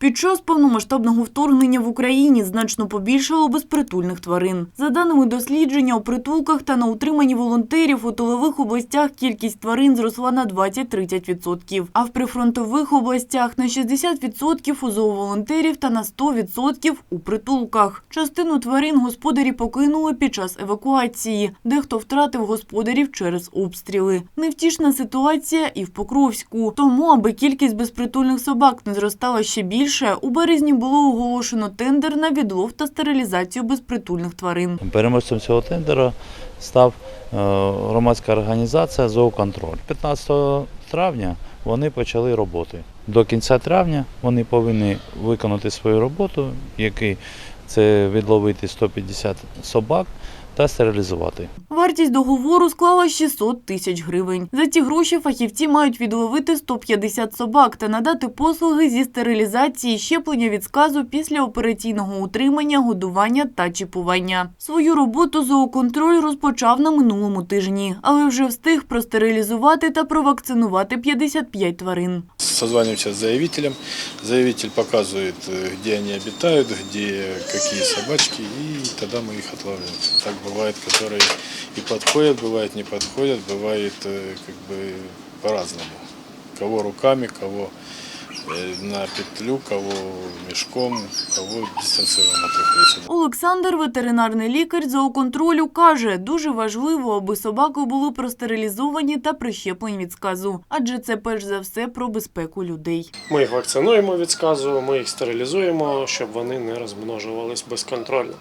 Під час повномасштабного вторгнення в Україні значно побільшало безпритульних тварин. За даними дослідження, у притулках та на утриманні волонтерів у тилових областях кількість тварин зросла на 20-30%, а в прифронтових областях на 60% у зооволонтерів та на 100% у притулках. Частину тварин господарі покинули під час евакуації, дехто втратив господарів через обстріли. Невтішна ситуація і в Покровську. Тому, аби кількість безпритульних собак не зростала ще більше, у березні було оголошено тендер на відлов та стерилізацію безпритульних тварин. Переможцем цього тендера став е, громадська організація «Зооконтроль». 15 травня вони почали роботи. До кінця травня вони повинні виконати свою роботу, який це відловити 150 собак та стерилізувати. Вартість договору склала 600 тисяч гривень. За ці гроші фахівці мають відловити 150 собак та надати послуги зі стерилізації, щеплення від сказу після операційного утримання, годування та чіпування. Свою роботу зооконтроль розпочав на минулому тижні, але вже встиг простерилізувати та провакцинувати 55 тварин. Созваниваемся с заявителем. Заявитель показывает, э, где они обитают, где какие собачки, и тогда мы их отлавливаем. Так бывает, которые и подходят, бывает не подходят, бывает э, как бы по-разному. Кого руками, кого э, на петлю, кого мешком, кого дистанционно приходится. Олександр, ветеринарний лікар зооконтролю, каже, дуже важливо, аби собаки були простерилізовані та прищеплені від сказу, адже це перш за все про безпеку людей. Ми їх вакцинуємо від сказу, ми їх стерилізуємо, щоб вони не розмножувались безконтрольно.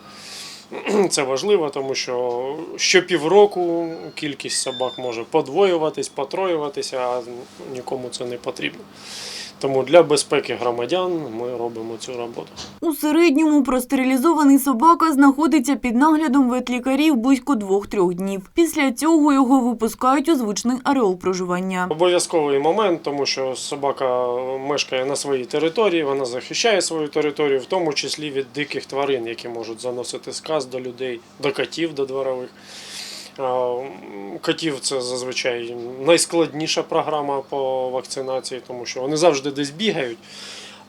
Це важливо, тому що щопівроку кількість собак може подвоюватись, потроюватися, а нікому це не потрібно. Тому для безпеки громадян ми робимо цю роботу. У середньому простерилізований собака знаходиться під наглядом ветлікарів близько 2-3 днів. Після цього його випускають у звичний ареол проживання. Обов'язковий момент, тому що собака мешкає на своїй території, вона захищає свою територію, в тому числі від диких тварин, які можуть заносити сказ до людей, до котів, до дворових. Котів це зазвичай найскладніша програма по вакцинації, тому що вони завжди десь бігають.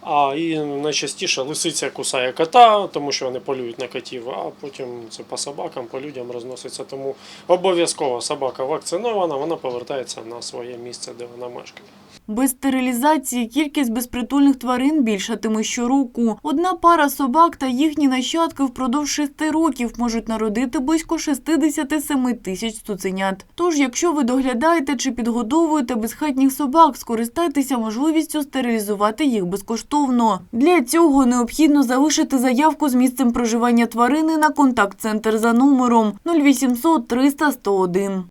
А і найчастіше лисиця кусає кота, тому що вони полюють на котів, а потім це по собакам, по людям розноситься. Тому обов'язково собака вакцинована, вона повертається на своє місце, де вона мешкає. Без стерилізації кількість безпритульних тварин більшатиме щороку. Одна пара собак та їхні нащадки впродовж шести років можуть народити близько 67 тисяч цуценят. Тож, якщо ви доглядаєте чи підгодовуєте безхатніх собак, скористайтеся можливістю стерилізувати їх безкоштовно. Для цього необхідно залишити заявку з місцем проживання тварини на контакт-центр за номером 0800 300 101.